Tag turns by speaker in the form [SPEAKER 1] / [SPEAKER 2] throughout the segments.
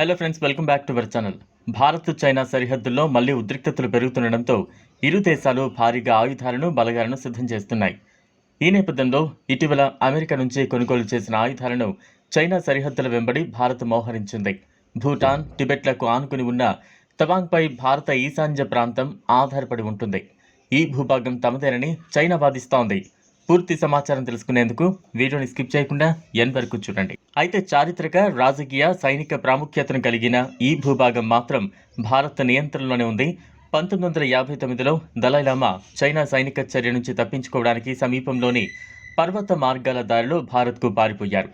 [SPEAKER 1] Hello friends welcome back to our channel Bharat China సరిహద్దుల్లో మళ్ళీ ఉద్రిక్తతలు పెరుగుతుండటంతో ఇరు దేశాలు భారీగా ఆయుధాలను బలగాలను సిద్ధం చేస్తున్నాయి. ఈ నేపథ్యంలో ఇటీవల అమెరికా నుంచి కొనుగోలు చేసిన ఆయుధాలను చైనా సరిహద్దుల వెంబడి భారత్ మోహరించింది. భూటాన్ టిబెట్లకు ఆనుకుని ఉన్న తవాంగ్పై భారత ఈశాన్య ప్రాంతం ఆధారపడి ఉంటుంది. ఈ భూభాగం తమదేనని చైనా వాదిస్తోంది. పూర్తి సమాచారం తెలుసుకునేందుకు వీడియోని స్కిప్ చేయకుండా ఎన్ వరకు చూడండి. అయితే చారిత్రక రాజకీయ సైనిక ప్రాముఖ్యతను కలిగిన ఈ భూభాగం మాత్రం భారత నియంత్రణలోనే ఉంది. పంతొమ్మిది వందల యాభై తొమ్మిదిలో దలైలామా చైనా సైనిక చర్య నుంచి తప్పించుకోవడానికి సమీపంలోని పర్వత మార్గాల దారిలో భారత్కు పారిపోయారు.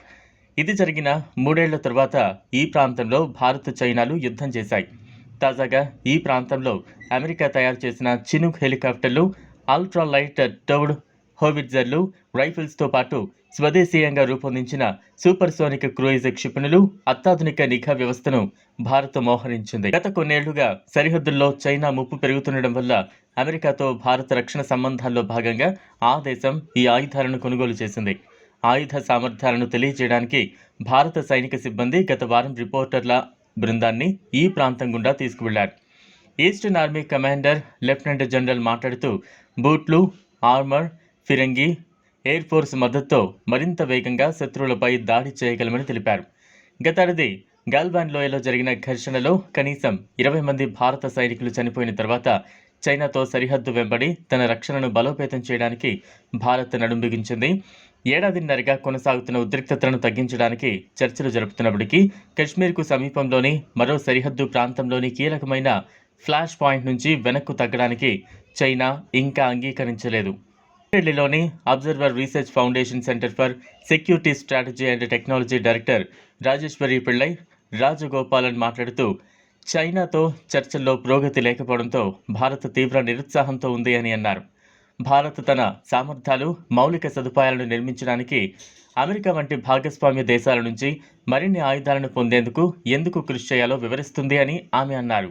[SPEAKER 1] ఇది జరిగిన మూడేళ్ళ తర్వాత ఈ ప్రాంతంలో భారత్ చైనాలు యుద్ధం చేశాయి. తాజాగా ఈ ప్రాంతంలో అమెరికా తయారు చేసిన చినుక్ హెలికాప్టర్లు అల్ట్రాలైట్ టౌడ్ హోవిట్జర్లు రైఫిల్స్తో పాటు స్వదేశీయంగా రూపొందించిన సూపర్ సోనిక్ క్రూయిజ్ క్షిపణులు అత్యాధునిక నిఘా వ్యవస్థను భారత్ మోహరించింది. గత కొన్నేళ్ళుగా సరిహద్దుల్లో చైనా ముప్పు పెరుగుతుండడం వల్ల అమెరికాతో భారత రక్షణ సంబంధాల్లో భాగంగా ఆ దేశం ఈ ఆయుధాలను కొనుగోలు చేసింది. ఆయుధ సామర్థ్యాలను తెలియజేయడానికి భారత సైనిక సిబ్బంది గత వారం రిపోర్టర్ల బృందాన్ని ఈ ప్రాంతం గుండా తీసుకువెళ్ళారు. Eastern army commander lieutenant general మాట్లాడుతూ బూట్లు ఆర్మర్ ఫిరంగి ఎయిర్ ఫోర్స్ మద్దతుతో మరింత వేగంగా శత్రువులపై దాడి చేయగలమని తెలిపారు. గతేడాది గాల్వాన్ లోయలో జరిగిన ఘర్షణలో కనీసం ఇరవై మంది భారత సైనికులు చనిపోయిన తర్వాత చైనాతో సరిహద్దు వెంబడి తన రక్షణను బలోపేతం చేయడానికి భారత్ నడుం బిగించింది. ఏడాదిన్నరగా కొనసాగుతున్న ఉద్రిక్తతలను తగ్గించడానికి చర్చలు జరుపుతున్నప్పటికీ కశ్మీర్కు సమీపంలోని మరో సరిహద్దు ప్రాంతంలోని కీలకమైన ఫ్లాష్ పాయింట్ నుంచి వెనక్కు తగ్గడానికి చైనా ఇంకా అంగీకరించలేదు. ఢిల్లీలోని observer research foundation centre for security strategy and technology director Rajeswari Pillai Rajagopalan మాట్లాడుతూ చైనాతో చర్చల్లో పురోగతి లేకపోవడంతో భారత్ తీవ్ర నిరుత్సాహంతో ఉంది అని అన్నారు. భారత్ తన సామర్థ్యాలు మౌలిక సదుపాయాలను నిర్మించడానికి అమెరికా వంటి భాగస్వామ్య దేశాల నుంచి మరిన్ని ఆయుధాలను పొందేందుకు ఎందుకు కృషి చేయాలో వివరిస్తుంది అని ఆమె అన్నారు.